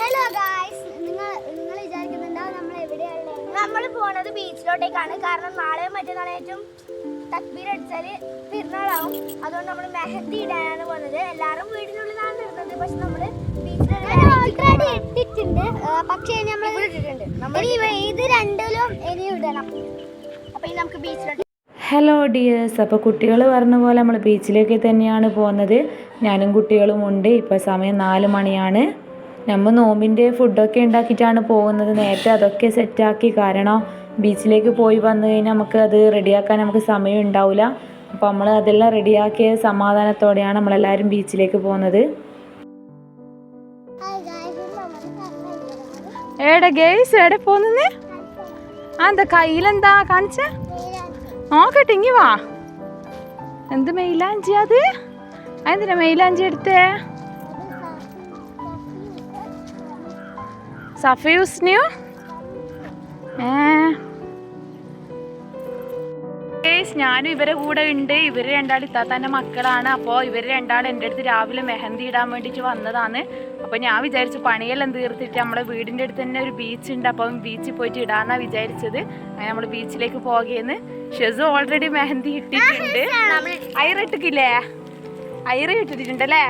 Hello guys നിങ്ങൾ നിങ്ങൾ വിചാരിക്കുന്നുണ്ടാവും നമ്മൾ എവിടെയാണ് നമ്മൾ പോണത് ബീച്ചിലോട്ടേക്കാണ്. കാരണം നാളെ ഏറ്റവും തക്ബീർ അടിച്ചാൽ പെരുന്നാളാവും. അതുകൊണ്ട് നമ്മൾ മെഹന്തി ഇടാനാണ് പോകുന്നത് എല്ലാവരും വീടിനുള്ളിലാണ് ഇടുന്നത് പക്ഷെ നമ്മൾ ബീച്ചിലോട്ട് ഇട്ടിട്ടുണ്ട്. പക്ഷേ നമ്മൾ ഇട്ടിട്ടുണ്ട്. ഇത് രണ്ടിലും ഇനി ഇടണം. അപ്പൊ ഇനി നമുക്ക് ബീച്ചിലോട്ട് ഹലോ ഡിയേഴ്സ് അപ്പോൾ കുട്ടികൾ പറഞ്ഞ പോലെ നമ്മൾ ബീച്ചിലേക്ക് തന്നെയാണ് പോകുന്നത് ഞാനും കുട്ടികളും ഉണ്ട്. ഇപ്പോൾ സമയം നാല് മണിയാണ്. നമ്മൾ നോമ്പിന്റെ ഫുഡൊക്കെ ഉണ്ടാക്കിയിട്ടാണ് പോകുന്നത്. നേരത്തെ അതൊക്കെ സെറ്റാക്കി കാരണം ബീച്ചിലേക്ക് പോയി വന്നു കഴിഞ്ഞാൽ നമുക്ക് അത് റെഡിയാക്കാൻ നമുക്ക് സമയം ഉണ്ടാവില്ല അപ്പോൾ നമ്മൾ അതെല്ലാം റെഡിയാക്കിയ സമാധാനത്തോടെയാണ് നമ്മളെല്ലാവരും ബീച്ചിലേക്ക് പോകുന്നത്. എവിടെ ഗേസ് എവിടെ പോകുന്നത് ആ എന്താ കയ്യിലെന്താ കാണിച്ച? നോക്കട്ടെ ഇങ്ങി വാ. എന്ത് മെയിലാഞ്ചി അത്? അതെന്തിനാ മെയിലാഞ്ചി എടുത്തേ? സഫയൂസ്നിയോ ഏ. ഞാനും ഇവരെ കൂടെ ഉണ്ട്. ഇവർ രണ്ടാളും ഇത്താത്താന്റെ മക്കളാണ്. അപ്പോൾ ഇവർ രണ്ടാളും എന്റെ അടുത്ത് രാവിലെ മെഹന്തി ഇടാൻ വേണ്ടിയിട്ട് വന്നതാണ്. അപ്പോൾ ഞാൻ വിചാരിച്ചു പണിയെല്ലാം തീർത്തിട്ട് നമ്മുടെ വീടിന്റെ അടുത്ത് തന്നെ ഒരു ബീച്ച് ഉണ്ട്. അപ്പം ബീച്ചിൽ പോയിട്ട് ഇടാന്നാ വിചാരിച്ചത്. അങ്ങനെ നമ്മൾ ബീച്ചിലേക്ക് പോകേന്ന്. ഷെസു ഓൾറെഡി മെഹന്തി ഇട്ടിട്ടുണ്ട്. ഐറ ഇട്ടിട്ടില്ലേ? ഐറ ഇട്ടിട്ടുണ്ടല്ലേ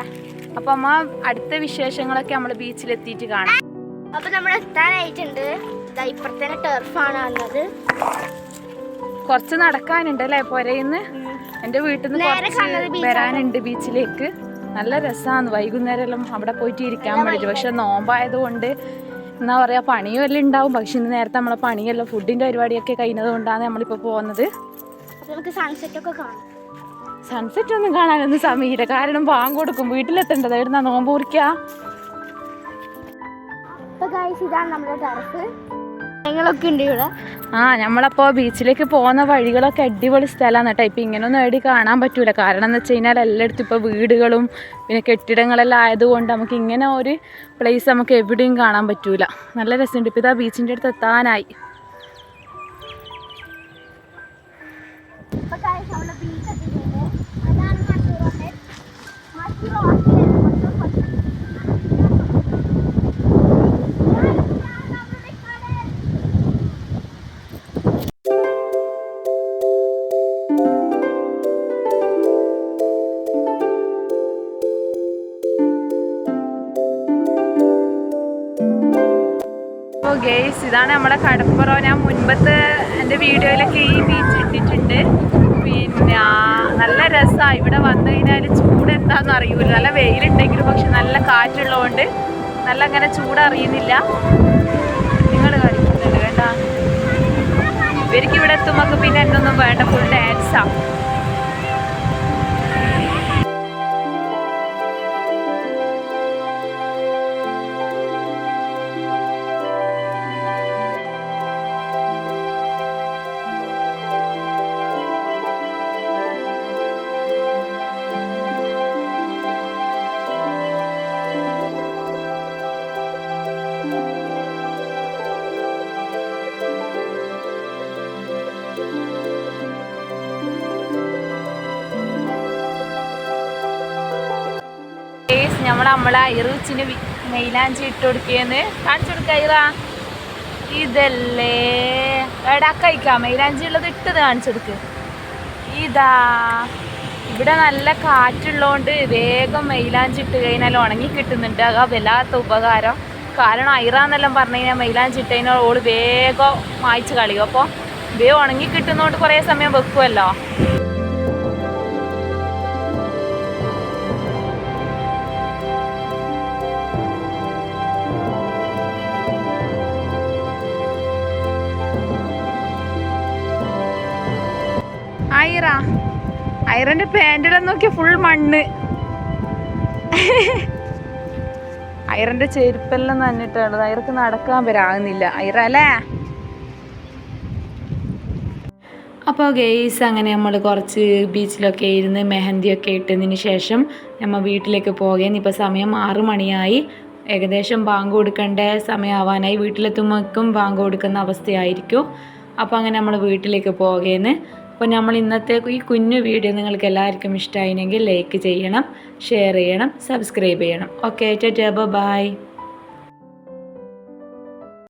അപ്പം അമ്മ അടുത്ത വിശേഷങ്ങളൊക്കെ നമ്മൾ ബീച്ചിലെത്തിയിട്ട് കാണാം. അപ്പൊ നമ്മൾ എത്താനായിട്ടുണ്ട്. ഇപ്പുറത്തേനെ ടെർഫാണ് ഉള്ളത് കുറച്ച് നടക്കാനുണ്ട് അല്ലേ പുരയിന്ന്? എന്റെ വീട്ടിൽ നിന്ന് കുറച്ച് വരാനുണ്ട് ബീച്ചിലേക്ക് നല്ല രസമാണ് വൈകുന്നേരം എല്ലാം അവിടെ പോയിട്ട് ഇരിക്കാൻ വേണ്ടിയിട്ട് പക്ഷെ നോമ്പായതുകൊണ്ട് എന്താ പറയാ പണിയും എല്ലാം ഉണ്ടാവും. പക്ഷെ ഇന്ന് നേരത്തെ നമ്മളെ പണിയല്ലോ ഫുഡിന്റെ പരിപാടിയൊക്കെ കഴിഞ്ഞത് കൊണ്ടാണ് നമ്മളിപ്പോ പോകുന്നത് നമുക്ക് സൺസെറ്റ് ഒക്കെ കാണാം. സൺസെറ്റ് ഒന്നും കാണാനൊന്നും സമയമില്ല. കാരണം പാങ്ങ് കൊടുക്കും. വീട്ടിലെത്തേണ്ടത്. എവിടുന്നാ നോമ്പ് കുറിക്കുക അപ്പൊ ഗൈസ് ഇതാണ് നമ്മുടെ ടെറഫ് ഞങ്ങളൊക്കെ ഉണ്ട് ഇവിടെ. ആ നമ്മളപ്പോൾ ബീച്ചിലേക്ക് പോകുന്ന വഴികളൊക്കെ അടിപൊളി സ്ഥലമാണ് കേട്ടോ. ഇപ്പം ഇങ്ങനെയൊന്നും എവിടെ കാണാൻ പറ്റൂല. കാരണം എന്ന് വെച്ച് കഴിഞ്ഞാൽ എല്ലായിടത്തും ഇപ്പോൾ വീടുകളും പിന്നെ കെട്ടിടങ്ങളെല്ലാം ആയതുകൊണ്ട് നമുക്ക് ഇങ്ങനെ ഒരു പ്ലേസ് നമുക്ക് എവിടെയും കാണാൻ പറ്റൂല. നല്ല രസമുണ്ട്. ഇപ്പോൾ ഇതാ ബീച്ചിന്റെ അടുത്ത് എത്താനായി. നമ്മുടെ അതാണ് ഹോട്ടൽ ഗേസ് ഇതാണ് നമ്മുടെ കടപ്പുറം. ഞാൻ മുൻപത്തെ എന്റെ വീഡിയോയിലൊക്കെ ഈ ബീച്ച് ഇട്ടിട്ടുണ്ട്. പിന്നെ നല്ല രസമാണ് ഇവിടെ വന്നു കഴിഞ്ഞാൽ ചൂട് എന്താണെന്ന് അറിയൂല. നല്ല വെയിലുണ്ടെങ്കിലും പക്ഷെ നല്ല കാറ്റുള്ളതുകൊണ്ട് നല്ല അങ്ങനെ ചൂട് അറിയുന്നില്ല. നിങ്ങൾ കളിക്കുന്നുണ്ട് കേട്ടോ. ഇവർക്ക് ഇവിടെ എത്തുമ്പോൾ പിന്നെ എന്നൊന്നും വേണ്ട. ഫുൾ ഡാൻസാണ് നമ്മൾ നമ്മളെ ഐറൂച്ചിന് മെയിലാഞ്ചി ഇട്ട് കൊടുക്കുകയെന്ന് കാണിച്ചു കൊടുക്കാ ഇതല്ലേ. എടാ കഴിക്കാം മെയിലാഞ്ചി ഉള്ളത് ഇട്ടത് കാണിച്ചു കൊടുക്ക്. ഇതാ. ഇവിടെ നല്ല കാറ്റുള്ളതുകൊണ്ട് വേഗം മെയിലാഞ്ചി ഇട്ട് കഴിഞ്ഞാൽ ഉണങ്ങി കിട്ടുന്നുണ്ട്. അത് വല്ലാത്ത ഉപകാരം. കാരണം ഐറ എന്നെല്ലാം പറഞ്ഞു കഴിഞ്ഞാൽ മെയിലാഞ്ചി ഇട്ട് കഴിഞ്ഞാൽ ഓൾ വേഗം മായ്ച്ച് കളിയും. അപ്പോൾ വേഗം ഉണങ്ങി കിട്ടുന്നതുകൊണ്ട് കുറേ സമയം വെക്കുമല്ലോ ഐറ ഐറന്റെ പാന്റിലെന്ന് നോക്കിയ ഫുൾ മണ്ണ്. ഐറന്റെ ചെരുപ്പെല്ലാം നന്നിട്ടുള്ളത് ഐറക്ക് നടക്കാൻ വരാകുന്നില്ല ഐറ അല്ലേ? അപ്പോൾ ഗെയ്സ് അങ്ങനെ നമ്മൾ കുറച്ച് ബീച്ചിലൊക്കെ ഇരുന്ന് മെഹന്തിയൊക്കെ ഇട്ടതിന് ശേഷം നമ്മൾ വീട്ടിലേക്ക് പോകുകയെന്ന് ഇപ്പോൾ സമയം ആറ് മണിയായി. ഏകദേശം ബാങ്ക് കൊടുക്കേണ്ട സമയമാവാനായി. വീട്ടിലെത്തുമ്പോഴേക്കും ബാങ്ക് കൊടുക്കുന്ന അവസ്ഥയായിരിക്കും. അപ്പോൾ അങ്ങനെ നമ്മൾ വീട്ടിലേക്ക് പോകുകയെന്ന് അപ്പോൾ നമ്മൾ ഇന്നത്തെ ഈ കുഞ്ഞു വീഡിയോ നിങ്ങൾക്ക് എല്ലാവർക്കും ഇഷ്ടമായിരുന്നെങ്കിൽ ലൈക്ക് ചെയ്യണം ഷെയർ ചെയ്യണം സബ്സ്ക്രൈബ് ചെയ്യണം. ഓക്കെ ടാ ബൈ